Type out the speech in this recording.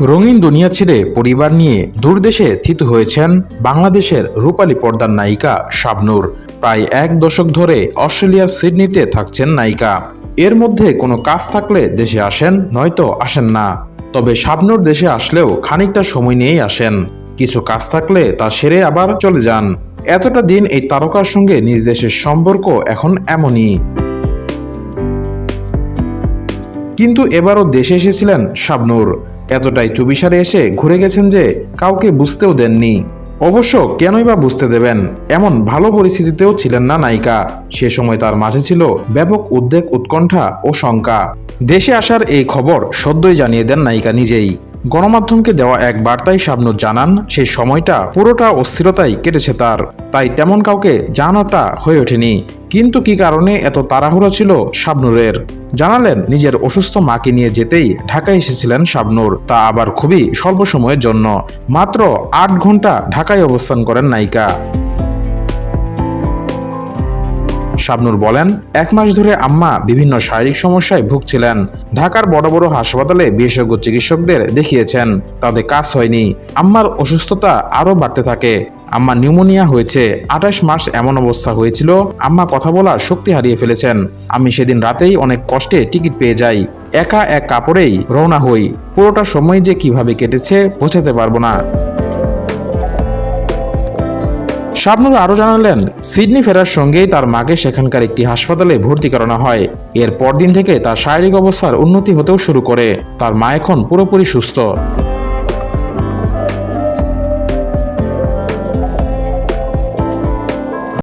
রঙিন দুনিয়া ছেড়ে পরিবার নিয়ে দূরদেশে থিত হয়েছেন বাংলাদেশের রূপালী পর্দার নায়িকা শাবনূর। প্রায় এক দশক ধরে অস্ট্রেলিয়ার সিডনিতে থাকছেন নায়িকা। এর মধ্যে কোনো কাজ থাকলে দেশে আসেন, নয়তো আসেন না। তবে শাবনূর দেশে আসলেও খানিকটা সময় নিয়েই আসেন। কিছু কাজ থাকলে তা সেরে আবার চলে যান। এতটা দিন এই তারকার সঙ্গে নিজ দেশের সম্পর্ক এখন এমনই। কিন্তু এবারও দেশে এসেছিলেন শাবনূর। এতটাই চুবিসারে এসে ঘুরে গেছেন যে কাউকে বুঝতেও দেননি। অবশ্য কেনই বা বুঝতে দেবেন? এমন ভালো পরিস্থিতিতেও ছিলেন না নায়িকা। সে সময় তার মাঝে ছিল ব্যাপক উদ্বেগ, উৎকণ্ঠা ও শঙ্কা। দেশে আসার এই খবর সদ্যই জানিয়ে দেন নায়িকা নিজেই। গণমাধ্যমকে দেওয়া এক বার্তায় শাবনূর জানান সেই সময়টা পুরোটা অস্থিরতাই কেটেছে তার। তাই তেমন কাউকে জানাটা হয়ে ওঠেনি। কিন্তু কি কারণে এত তাড়াহুড়ো ছিল শাবনূরের? জানালেন, নিজের অসুস্থ মাকে নিয়ে যেতেই ঢাকায় এসেছিলেন শাবনূর। তা আবার খুবই স্বল্প সময়ের জন্য। মাত্র আট ঘণ্টা ঢাকায় অবস্থান করেন নায়িকা। শাবনুর বলেন, এক মাস ধরে আম্মা বিভিন্ন শারীরিক সমস্যায় ভুগছিলেন। ঢাকার বড় বড় হাসপাতালে বিশেষজ্ঞ চিকিৎসকদের দেখিয়েছেন তাদের কাজ হয়নি। আম্মার অসুস্থতা আরও বাড়তে থাকে। আম্মা নিউমোনিয়া হয়েছে। আঠাশ মার্চ এমন অবস্থা হয়েছিল, আম্মা কথা বলার শক্তি হারিয়ে ফেলেছেন। আমি সেদিন রাতেই অনেক কষ্টে টিকিট পেয়ে যাই। একা এক কাপড়েই রওনা হই। পুরোটা সময় যে কীভাবে কেটেছে বোঝাতে পারব না। শাবনুর আরও জানালেন, সিডনি ফেরার সঙ্গেই তার মাকে সেখানকার একটি হাসপাতালে ভর্তি করানো হয়। এর পরদিন থেকে তার শারীরিক অবস্থার উন্নতি হতেও শুরু করে। তার মা এখন পুরোপুরি সুস্থ।